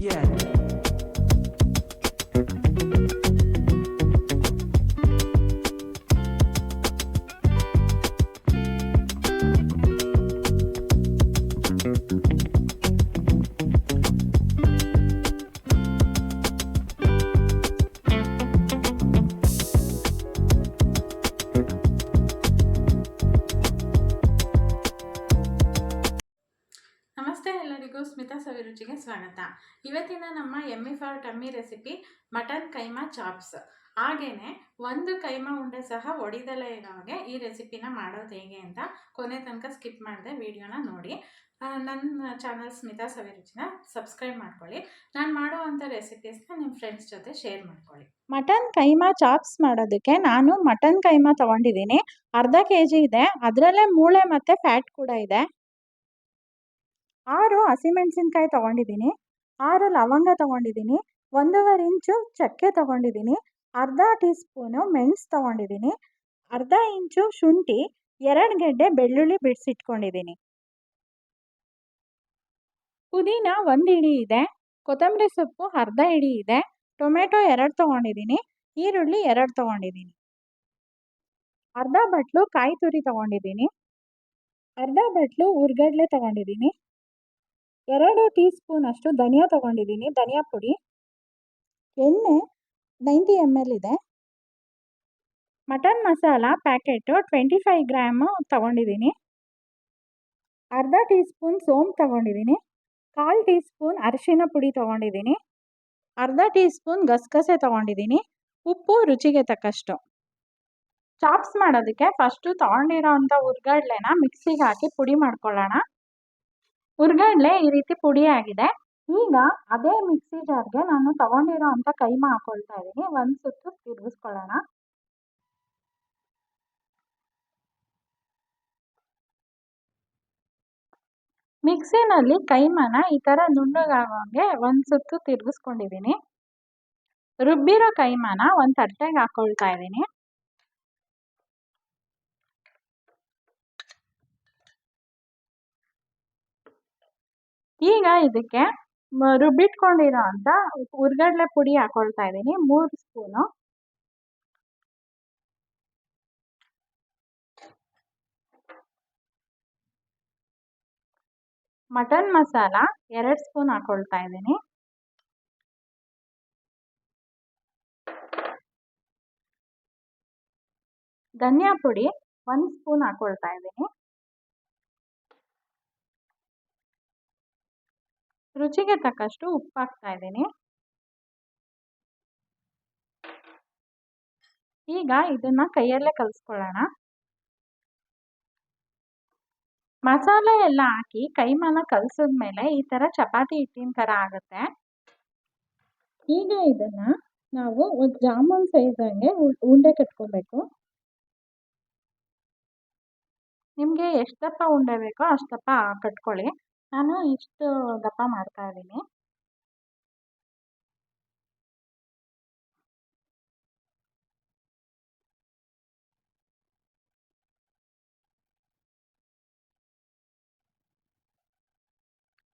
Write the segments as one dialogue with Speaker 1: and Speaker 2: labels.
Speaker 1: Yeah.
Speaker 2: ಸವಿರುಚಿಗೆ ಸ್ವಾಗತ. ಇವತ್ತಿನ ನಮ್ಮ yummy for tummy recipe mutton keema chops. ಹಾಗೇನೆ ಒಂದು ಕೈಮಾ ಉಂಡೆ ಸಹ ಒಡಿದಲೇ ಇರೋಗೆ ಈ ರೆಸಿಪಿನ ಮಾಡೋದು ಹೇಗೆ ಅಂತ ಕೊನೆ ತನಕ ಸ್ಕಿಪ್ ಮಾಡಿದೆ ವಿಡಿಯೋನ ನೋಡಿ. ನನ್ನ ಚಾನಲ್ ಸ್ಮಿತಾ ಸವಿರುಚಿನ ಸಬ್ಸ್ಕ್ರೈಬ್ ಮಾಡ್ಕೊಳ್ಳಿ. ನಾನು ಮಾಡುವಂಥ ರೆಸಿಪೀಸ್ನ ನಿಮ್ಮ ಫ್ರೆಂಡ್ಸ್ ಜೊತೆ ಶೇರ್ ಮಾಡ್ಕೊಳ್ಳಿ.
Speaker 3: ಮಟನ್ ಕೈಮಾ ಚಾಪ್ಸ್ ಮಾಡೋದಕ್ಕೆ ನಾನು ಮಟನ್ ಕೈಮಾ ತಗೊಂಡಿದ್ದೀನಿ. ಅರ್ಧ ಕೆ ಜಿ ಇದೆ. ಅದರಲ್ಲೇ ಮೂಳೆ ಮತ್ತು ಫ್ಯಾಟ್ ಕೂಡ ಇದೆ. ಆರು ಹಸಿಮೆಣಸಿನ್ಕಾಯಿ ತಗೊಂಡಿದ್ದೀನಿ, ಆರು ಲವಂಗ ತಗೊಂಡಿದ್ದೀನಿ, ಒಂದೂವರೆ ಇಂಚು ಚಕ್ಕೆ ತಗೊಂಡಿದ್ದೀನಿ, ಅರ್ಧ ಟೀ ಸ್ಪೂನು ಮೆಣಸು ತಗೊಂಡಿದ್ದೀನಿ, ಅರ್ಧ ಇಂಚು ಶುಂಠಿ, ಎರಡು ಗೆಡ್ಡೆ ಬೆಳ್ಳುಳ್ಳಿ ಬಿಡಿಸಿಟ್ಕೊಂಡಿದ್ದೀನಿ. ಪುದೀನ ಒಂದು ಇಡಿ ಇದೆ, ಕೊತ್ತಂಬರಿ ಸೊಪ್ಪು ಅರ್ಧ ಇಡಿ ಇದೆ, ಟೊಮೆಟೊ ಎರಡು ತೊಗೊಂಡಿದ್ದೀನಿ, ಈರುಳ್ಳಿ ಎರಡು ತೊಗೊಂಡಿದ್ದೀನಿ. ಅರ್ಧ ಬಟ್ಲು ಕಾಯಿ ತುರಿ ತೊಗೊಂಡಿದ್ದೀನಿ, ಅರ್ಧ ಬಟ್ಲು ಉರ್ಗಡ್ಲೆ ತೊಗೊಂಡಿದ್ದೀನಿ. ಎರಡು ಟೀ ಸ್ಪೂನ್ ಅಷ್ಟು ಧನಿಯಾ ತೊಗೊಂಡಿದ್ದೀನಿ. ಧನಿಯಾ ಪುಡಿ, ಎಣ್ಣೆ ನೈಂಟಿ ಎಂ ಎಲ್ ಇದೆ. Mutton masala packet twenty five gram ತೊಗೊಂಡಿದ್ದೀನಿ. ಅರ್ಧ ಟೀ ಸ್ಪೂನ್ ಸೋಂಪು ತೊಗೊಂಡಿದ್ದೀನಿ. ಕಾಲು ಟೀ ಸ್ಪೂನ್ ಅರಿಶಿನ ಪುಡಿ ತೊಗೊಂಡಿದ್ದೀನಿ. ಅರ್ಧ ಟೀ ಸ್ಪೂನ್ ಗಸಗಸೆ ತೊಗೊಂಡಿದ್ದೀನಿ. ಉಪ್ಪು ರುಚಿಗೆ ತಕ್ಕಷ್ಟು. ಚಾಪ್ಸ್ ಮಾಡೋದಕ್ಕೆ ಫಸ್ಟು ತೊಗೊಂಡಿರೋ ಅಂಥ ಉರ್ಗಡ್ಲೆನ ಮಿಕ್ಸಿಗೆ ಹಾಕಿ ಪುಡಿ ಮಾಡ್ಕೊಳ್ಳೋಣ. ಉರ್ಗಡ್ಲೆ ಈ ರೀತಿ ಪುಡಿ ಆಗಿದೆ. ಈಗ ಅದೇ ಮಿಕ್ಸಿ ಜಾರ್ಗೆ ನಾನು ತಗೊಂಡಿರೋ ಅಂತ ಕೈಮಾ ಹಾಕೊಳ್ತಾ ಇದ್ದೀನಿ. ಒಂದು ಸುತ್ತು ತಿರುಗಿಸ್ಕೊಳ್ಳೋಣ. ಮಿಕ್ಸಿನಲ್ಲಿ ಕೈಮನ ಈ ಥರ ನುಣ್ಣಗಾಗೋಂಗೆ ಒಂದು ಸುತ್ತು ತಿರುಗಿಸ್ಕೊಂಡಿದ್ದೀನಿ. ರುಬ್ಬಿರೋ ಕೈಮಾನ ಒಂದು ತಟ್ಟೆಗೆ ಹಾಕೊಳ್ತಾ ಇದ್ದೀನಿ. ಈಗ ಇದಕ್ಕೆ ರುಬ್ಬಿಟ್ಕೊಂಡಿರೋ ಅಂತ ಉರ್ಗಡ್ಲೆ ಪುಡಿ ಹಾಕೊಳ್ತಾ ಇದ್ದೀನಿ, ಮೂರು ಸ್ಪೂನು. ಮಟನ್ ಮಸಾಲ ಎರಡು ಸ್ಪೂನ್ ಹಾಕೊಳ್ತಾ ಇದ್ದೀನಿ. ಧನಿಯಾ ಪುಡಿ ಒಂದು ಸ್ಪೂನ್ ಹಾಕೊಳ್ತಾ ಇದ್ದೀನಿ. ರುಚಿಗೆ ತಕ್ಕಷ್ಟು ಉಪ್ಪು ಹಾಕ್ತಾ ಇದ್ದೀನಿ. ಈಗ ಇದನ್ನ ಕೈಯಲ್ಲೇ ಕಲಿಸ್ಕೊಳ್ಳೋಣ. ಮಸಾಲೆ ಎಲ್ಲ ಹಾಕಿ ಕೈಮಾನ ಕಲಸಿದ್ಮೇಲೆ ಈ ಥರ ಚಪಾತಿ ಹಿಟ್ಟಿನ ಥರ ಆಗುತ್ತೆ. ಈಗ ಇದನ್ನ ನಾವು ಒಂದು ಜಾಮೂನ್ ಸೈಜ್ ಹಂಗೆ ಉಂಡೆ ಕಟ್ಕೋಬೇಕು. ನಿಮಗೆ ಎಷ್ಟಪ್ಪ ಉಂಡೆ ಬೇಕೋ ಅಷ್ಟಪ್ಪ ಕಟ್ಕೊಳ್ಳಿ. ನಾನು ಇಷ್ಟು ದಪ್ಪ ಮಾಡ್ತಾ ಇದ್ದೀನಿ.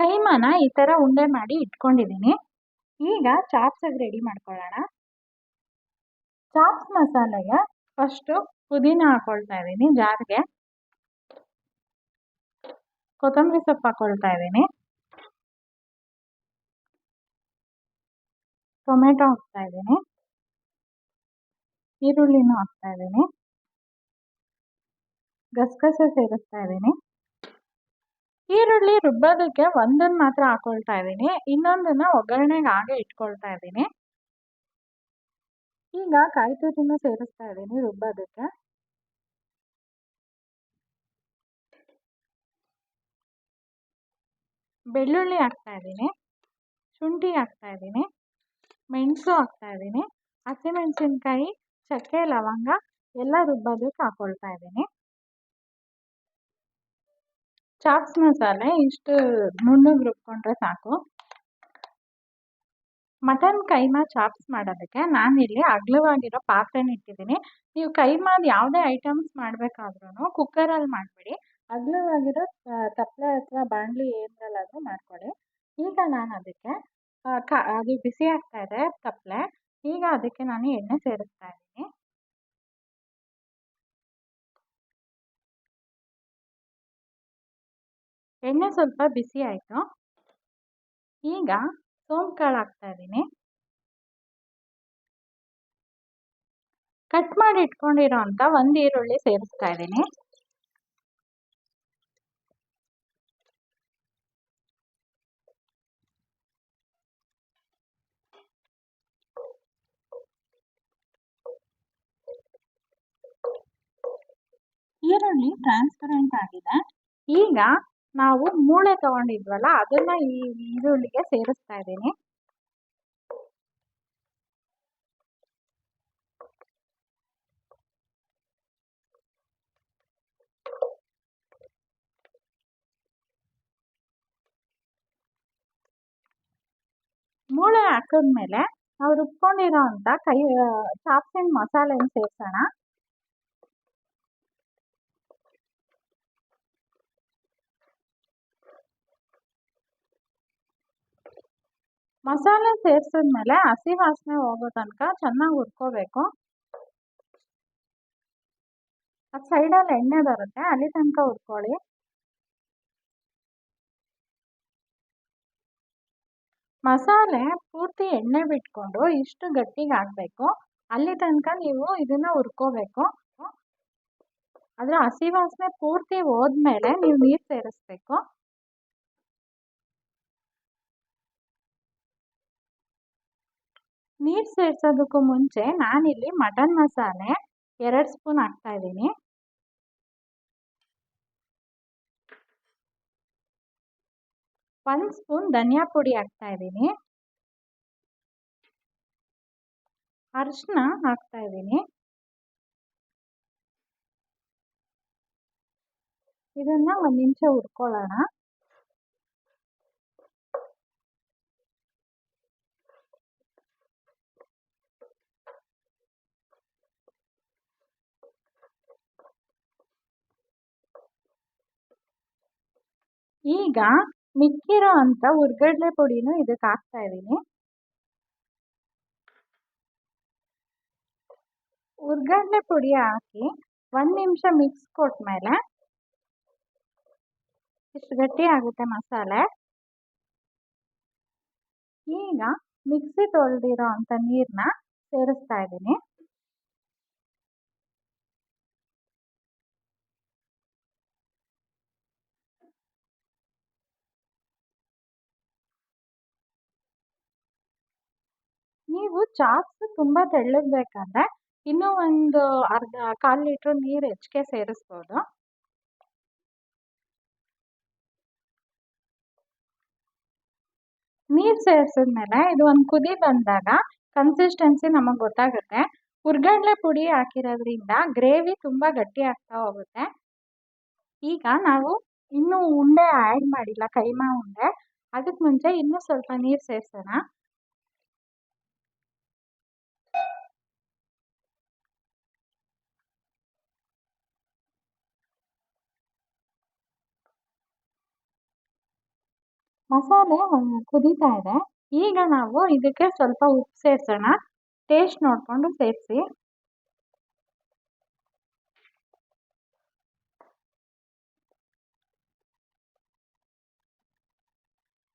Speaker 3: ಕೈಮಾನ ಈ ಥರ ಉಂಡೆ ಮಾಡಿ ಇಟ್ಕೊಂಡಿದ್ದೀನಿ. ಈಗ ಚಾಪ್ಸಾಗಿ ರೆಡಿ ಮಾಡ್ಕೊಳ್ಳೋಣ. ಚಾಪ್ಸ್ ಮಸಾಲೆಗೆ ಫಸ್ಟು ಪುದೀನ ಹಾಕೊಳ್ತಾ ಇದ್ದೀನಿ ಜಾರ್ಗೆ. ಕೊತ್ತಂಬರಿ ಸೊಪ್ಪು ಹಾಕೊಳ್ತಾ ಇದ್ದೀನಿ. ಟೊಮೆಟೊ ಹಾಕ್ತಾ ಇದ್ದೀನಿ. ಈರುಳ್ಳಿನೂ ಹಾಕ್ತಾ ಇದ್ದೀನಿ. ಗಸಗಸೆ ಸೇರಿಸ್ತಾ ಇದ್ದೀನಿ. ಈರುಳ್ಳಿ ರುಬ್ಬೋದಕ್ಕೆ ಒಂದನ್ನು ಮಾತ್ರ ಹಾಕೊಳ್ತಾ ಇದ್ದೀನಿ. ಇನ್ನೊಂದನ್ನ ಒಗ್ಗರಣೆಗೆ ಹಾಗೆ ಇಟ್ಕೊಳ್ತಾ ಇದ್ದೀನಿ. ಈಗ ಕಾಯಿ ತುರಿನೂ ಸೇರಿಸ್ತಾ ಇದ್ದೀನಿ ರುಬ್ಬೋದಕ್ಕೆ. ಬೆಳ್ಳುಳ್ಳಿ ಹಾಕ್ತಾ ಇದ್ದೀನಿ, ಶುಂಠಿ ಹಾಕ್ತಾ ಇದ್ದೀನಿ, ಮೆಣಸು ಹಾಕ್ತಾ ಇದ್ದೀನಿ, ಹಸಿಮೆಣಸಿನ್ಕಾಯಿ, ಚಕ್ಕೆ ಲವಂಗ ಎಲ್ಲ ರುಬ್ಬೋದಕ್ಕೆ ಹಾಕೊಳ್ತಾ ಇದ್ದೀನಿ. ಚಾಪ್ಸ್ ಮಸಾಲೆ ಇಷ್ಟು ನುಣ್ಣಗೆ ರುಬ್ಕೊಂಡ್ರೆ ಸಾಕು. ಮಟನ್ ಕೈಮಾ ಚಾಪ್ಸ್ ಮಾಡೋದಕ್ಕೆ ನಾನಿಲ್ಲಿ ಅಗಲವಾಗಿರೋ ಪಾತ್ರೆನ ಇಟ್ಟಿದ್ದೀನಿ. ನೀವು ಕೈಮಾದ ಯಾವುದೇ ಐಟಮ್ಸ್ ಮಾಡಬೇಕಾದ್ರೂ ಕುಕ್ಕರಲ್ಲಿ ಮಾಡಿಬಿಡಿ. ಅಗಲವಾಗಿರೋ ತಪ್ಪಲೆ ಅಥವಾ ಬಾಣಲಿ ಏನರಲ್ಲಾದರೂ ಮಾಡ್ಕೊಳ್ಳಿ. ಈಗ ನಾನು ಅದಕ್ಕೆ ಕ, ಅದು ಬಿಸಿ ಆಗ್ತಾ ಇದೆ ತಪ್ಪಲೆ ಈಗ ಅದಕ್ಕೆ ನಾನು ಎಣ್ಣೆ ಸೇರಿಸ್ತಾ ಇದ್ದೀನಿ. ಎಣ್ಣೆ ಸ್ವಲ್ಪ ಬಿಸಿ ಆಯಿತು. ಈಗ ಸೋಂಪು ಕಾಳು ಹಾಕ್ತಾ ಇದ್ದೀನಿ. ಕಟ್ ಮಾಡಿ ಇಟ್ಕೊಂಡಿರೋ ಅಂಥ ಒಂದು ಈರುಳ್ಳಿ ಸೇರಿಸ್ತಾ ಇದ್ದೀನಿ. ಈರುಳ್ಳಿ ಟ್ರಾನ್ಸ್ಪರೆಂಟ್ ಆಗಿದೆ. ಈಗ ನಾವು ಮೂಳೆ ತಗೊಂಡಿದ್ವಲ್ಲ, ಅದನ್ನ ಈ ಈರುಳ್ಳಿಗೆ ಸೇರಿಸ್ತಾ ಇದ್ದೀನಿ. ಮೂಳೆ ಹಾಕಿದ್ಮೇಲೆ ನಾವು ರುಬ್ಕೊಂಡಿರೋ ಅಂತ ಕೈ ಚಾಪ್ಸಿನ ಮಸಾಲೆನ ಸೇರಿಸೋಣ. ಮಸಾಲೆ ಸೇರಿಸಿದ್ಮೇಲೆ ಹಸಿ ವಾಸನೆ ಹೋಗೋ ತನಕ ಚೆನ್ನಾಗಿ ಹುರ್ಕೋಬೇಕು. ಅದು ಸೈಡಲ್ಲಿ ಎಣ್ಣೆ ಬರುತ್ತೆ, ಅಲ್ಲಿ ತನಕ ಹುರ್ಕೊಳ್ಳಿ. ಮಸಾಲೆ ಪೂರ್ತಿ ಎಣ್ಣೆ ಬಿಟ್ಕೊಂಡು ಇಷ್ಟು ಗಟ್ಟಿಗೆ ಆಗಬೇಕು ಅಲ್ಲಿ ತನಕ ನೀವು ಇದನ್ನ ಹುರ್ಕೋಬೇಕು. ಅದರ ಹಸಿ ವಾಸನೆ ಪೂರ್ತಿ ಹೋದ್ಮೇಲೆ ನೀವು ನೀರು ಸೇರಿಸ್ಬೇಕು. ನೀರು ಸೇರ್ಸೋದಕ್ಕೂ ಮುಂಚೆ ನಾನಿಲ್ಲಿ ಮಟನ್ ಮಸಾಲೆ ಎರಡು ಸ್ಪೂನ್ ಹಾಕ್ತಾ ಇದ್ದೀನಿ. ಒಂದು ಸ್ಪೂನ್ ಧನಿಯಾ ಪುಡಿ ಹಾಕ್ತಾ ಇದ್ದೀನಿ. ಅರಿಶಿನ ಹಾಕ್ತಾ ಇದ್ದೀನಿ. ಇದನ್ನ ಒಂದು ನಿಮಿಷ ಹುರ್ಕೊಳ್ಳೋಣ. ಈಗ ಮಿಕ್ಕಿರೋ ಅಂತ ಹುರ್ಗಡ್ಲೆ ಪುಡಿನೂ ಇದಕ್ಕೆ ಹಾಕ್ತಾ ಇದ್ದೀನಿ. ಹುರ್ಗಡ್ಲೆ ಪುಡಿ ಹಾಕಿ ಒಂದು ನಿಮಿಷ ಮಿಕ್ಸ್ ಕೊಟ್ಮೇಲೆ ಇಷ್ಟು ಗಟ್ಟಿ ಆಗುತ್ತೆ ಮಸಾಲೆ. ಈಗ ಮಿಕ್ಸಿ ತೊಳೆದಿರೋ ಅಂಥ ನೀರನ್ನ ಸೇರಿಸ್ತಾ ಇದ್ದೀನಿ. ನೀವು ಚಾಪ್ಸ್ ತುಂಬ ತೆಳ್ಳಗೆ ಬೇಕಾದ್ರೆ ಇನ್ನೂ ಒಂದು ಅರ್ಧ ಕಾಲು ಲೀಟ್ರ್ ನೀರು ಹೆಚ್ಚಿಗೆ ಸೇರಿಸ್ಬೋದು. ನೀರು ಸೇರಿಸಿದ್ಮೇಲೆ ಇದು ಒಂದು ಕುದಿ ಬಂದಾಗ ಕನ್ಸಿಸ್ಟೆನ್ಸಿ ನಮಗೆ ಗೊತ್ತಾಗುತ್ತೆ. ಹುರ್ಗಡ್ಲೆ ಪುಡಿ ಹಾಕಿರೋದ್ರಿಂದ ಗ್ರೇವಿ ತುಂಬ ಗಟ್ಟಿ ಆಗ್ತಾ ಹೋಗುತ್ತೆ. ಈಗ ನಾವು ಇನ್ನೂ ಉಂಡೆ ಆ್ಯಡ್ ಮಾಡಿಲ್ಲ, ಕೈಮಾ ಉಂಡೆ. ಅದಕ್ಕೆ ಮುಂಚೆ ಇನ್ನೂ ಸ್ವಲ್ಪ ನೀರು ಸೇರಿಸೋಣ. ಮಸಾಲೆ ಕುದೀತಾ ಇದೆ. ಈಗ ನಾವು ಇದಕ್ಕೆ ಸ್ವಲ್ಪ ಉಪ್ಪು ಸೇರಿಸೋಣ. ಟೇಸ್ಟ್ ನೋಡಿಕೊಂಡು ಸೇರಿಸಿ.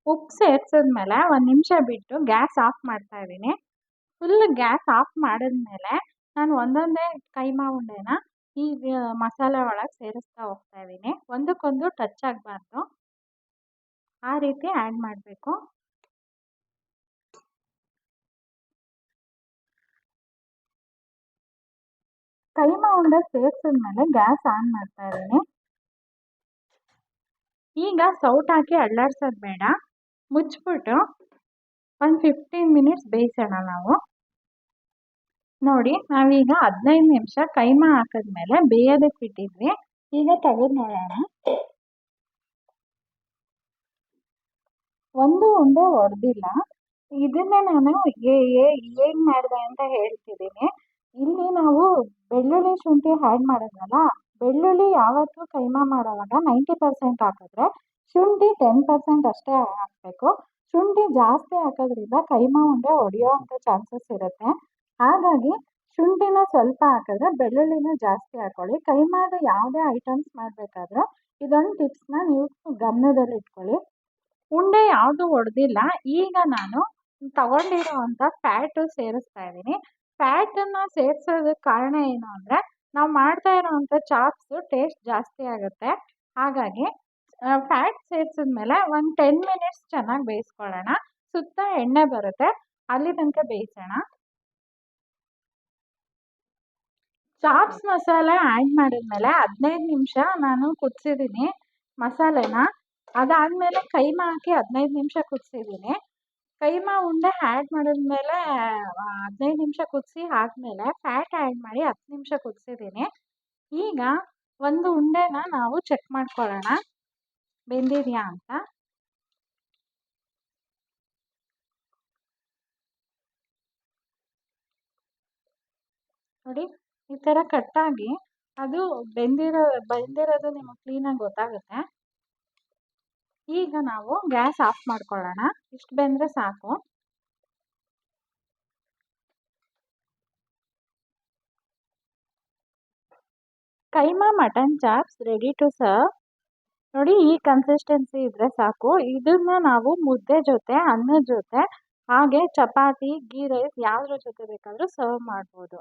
Speaker 3: ಉಪ್ಪು ಸೇರಿಸಿದ್ಮೇಲೆ ಒಂದು ನಿಮಿಷ ಬಿಟ್ಟು ಗ್ಯಾಸ್ ಆಫ್ ಮಾಡ್ತಾ ಇದ್ದೀನಿ. ಫುಲ್ ಗ್ಯಾಸ್ ಆಫ್ ಮಾಡಿದ್ಮೇಲೆ ನಾನು ಒಂದೊಂದೇ ಕೈಮಾ ಉಂಡೆನ ಈ ಮಸಾಲೆ ಒಳಗೆ ಸೇರಿಸ್ತಾ ಹೋಗ್ತಾ ಇದ್ದೀನಿ. ಒಂದಕ್ಕೊಂದು ಟಚ್ ಆಗಬಾರ್ದು. ಆ ರೀತಿ ಆ್ಯಡ್ ಮಾಡಬೇಕು. ಕೈಮಾ ಉಂಡೆ ಸೇರಿಸಿದ್ಮೇಲೆ ಗ್ಯಾಸ್ ಆನ್ ಮಾಡ್ತಾ ಇದ್ದೀನಿ. ಈಗ ಸೌಟ್ ಹಾಕಿ ಅಳ್ಳಾಡ್ಸೋದು ಬೇಡ. ಮುಚ್ಚಿಬಿಟ್ಟು ಒಂದು ಫಿಫ್ಟೀನ್ ಮಿನಿಟ್ಸ್ ಬೇಯಿಸೋಣ ನಾವು. ನೋಡಿ, ನಾವೀಗ ಹದಿನೈದು ನಿಮಿಷ ಕೈಮಾ ಹಾಕಿದ್ಮೇಲೆ ಬೇಯೋದಕ್ಕೆ ಇಟ್ಟಿದ್ವಿ. ಈಗ ತೆಗೆದು ನೋಡೋಣ ಒಂದು ಉಂಡೆ ಒಡೆದಿಲ್ಲ ಇದನ್ನೇ ನಾನು ಏನ್ ಮಾಡಿದೆ ಅಂತ ಹೇಳ್ತಿದ್ದೀನಿ. ಇಲ್ಲಿ ನಾವು ಬೆಳ್ಳುಳ್ಳಿ ಶುಂಠಿ ಆ್ಯಡ್ ಮಾಡಿದ್ನಲ್ಲ, ಬೆಳ್ಳುಳ್ಳಿ ಯಾವತ್ತೂ ಕೈಮಾ ಮಾಡೋವಾಗ ನೈಂಟಿ ಪರ್ಸೆಂಟ್ ಹಾಕಿದ್ರೆ ಶುಂಠಿ ಟೆನ್ ಪರ್ಸೆಂಟ್ ಅಷ್ಟೇ ಹಾಕಬೇಕು. ಶುಂಠಿ ಜಾಸ್ತಿ ಹಾಕೋದ್ರಿಂದ ಕೈಮಾ ಉಂಡೆ ಒಡೆಯೋ ಅಂತ ಚಾನ್ಸಸ್ ಇರುತ್ತೆ. ಹಾಗಾಗಿ ಶುಂಠಿನ ಸ್ವಲ್ಪ ಹಾಕಿದ್ರೆ ಬೆಳ್ಳುಳ್ಳಿನ ಜಾಸ್ತಿ ಹಾಕೊಳ್ಳಿ. ಕೈಮಾದ ಯಾವುದೇ ಐಟಮ್ಸ್ ಮಾಡಬೇಕಾದ್ರೂ ಇದೊಂದು ಟಿಪ್ಸ್ನ ನೀವು ಗಮನದಲ್ಲಿ ಇಟ್ಕೊಳ್ಳಿ ಉಂಡೆ ಯಾವುದು ಒಡೆದಿಲ್ಲ. ಈಗ ನಾನು ತಗೊಂಡಿರೋವಂಥ ಫ್ಯಾಟು ಸೇರಿಸ್ತಾ ಇದ್ದೀನಿ. ಫ್ಯಾಟನ್ನು ಸೇರಿಸೋದಕ್ಕೆ ಕಾರಣ ಏನು ಅಂದರೆ, ನಾವು ಮಾಡ್ತಾ ಇರೋವಂಥ ಚಾಪ್ಸು ಟೇಸ್ಟ್ ಜಾಸ್ತಿ ಆಗುತ್ತೆ. ಹಾಗಾಗಿ ಫ್ಯಾಟ್ ಸೇರಿಸಿದ್ಮೇಲೆ ಒಂದು ಟೆನ್ ಮಿನಿಟ್ಸ್ ಚೆನ್ನಾಗಿ ಬೇಯಿಸ್ಕೊಳ್ಳೋಣ. ಸುತ್ತ ಎಣ್ಣೆ ಬರುತ್ತೆ. ಅಲ್ಲಿ ತನಕ ಬೇಯಿಸೋಣ. ಚಾಪ್ಸ್ ಮಸಾಲೆ ಆ್ಯಡ್ ಮಾಡಿದ್ಮೇಲೆ ಹದಿನೈದು ನಿಮಿಷ ನಾನು ಕುದಿಸಿದ್ದೀನಿ ಮಸಾಲೆನ. ಅದಾದಮೇಲೆ ಕೈಮಾ ಹಾಕಿ ಹದಿನೈದು ನಿಮಿಷ ಕುದಿಸಿದ್ದೀನಿ. ಕೈಮಾ ಉಂಡೆ ಆ್ಯಡ್ ಮಾಡಿದ್ಮೇಲೆ ಹದಿನೈದು ನಿಮಿಷ ಕುದಿಸಿ ಆದಮೇಲೆ ಫ್ಯಾಟ್ ಆ್ಯಡ್ ಮಾಡಿ ಹತ್ತು ನಿಮಿಷ ಕುದಿಸಿದ್ದೀನಿ. ಈಗ ಒಂದು ಉಂಡೆನ ನಾವು ಚೆಕ್ ಮಾಡ್ಕೊಳ್ಳೋಣ. ಬೆಂದಿದೆಯಾ ಅಂತ? ನೋಡಿ, ಈ ಥರ ಕಟ್ಟಾಗಿ ಅದು ಬೆಂದಿರೋ, ಬೆಂದಿರೋದು ನಿಮಗೆ ಕ್ಲೀನಾಗಿ ಗೊತ್ತಾಗುತ್ತೆ. ಈಗ ನಾವು ಗ್ಯಾಸ್ ಆಫ್ ಮಾಡ್ಕೊಳ್ಳೋಣ. ಇಷ್ಟು ಬೆಂದರೆ ಸಾಕು. Keema mutton chops ready to serve ನೋಡಿ, ಈ ಕನ್ಸಿಸ್ಟೆನ್ಸಿ ಇದ್ದರೆ ಸಾಕು. ಇದನ್ನ ನಾವು ಮುದ್ದೆ ಜೊತೆ ಅನ್ನದ ಜೊತೆ, ಹಾಗೆ ಚಪಾತಿ, ಗೀ, ರೈಸ್ ಯಾವುದ್ರ ಜೊತೆ ಬೇಕಾದರೂ ಸರ್ವ್ ಮಾಡ್ಬೋದು.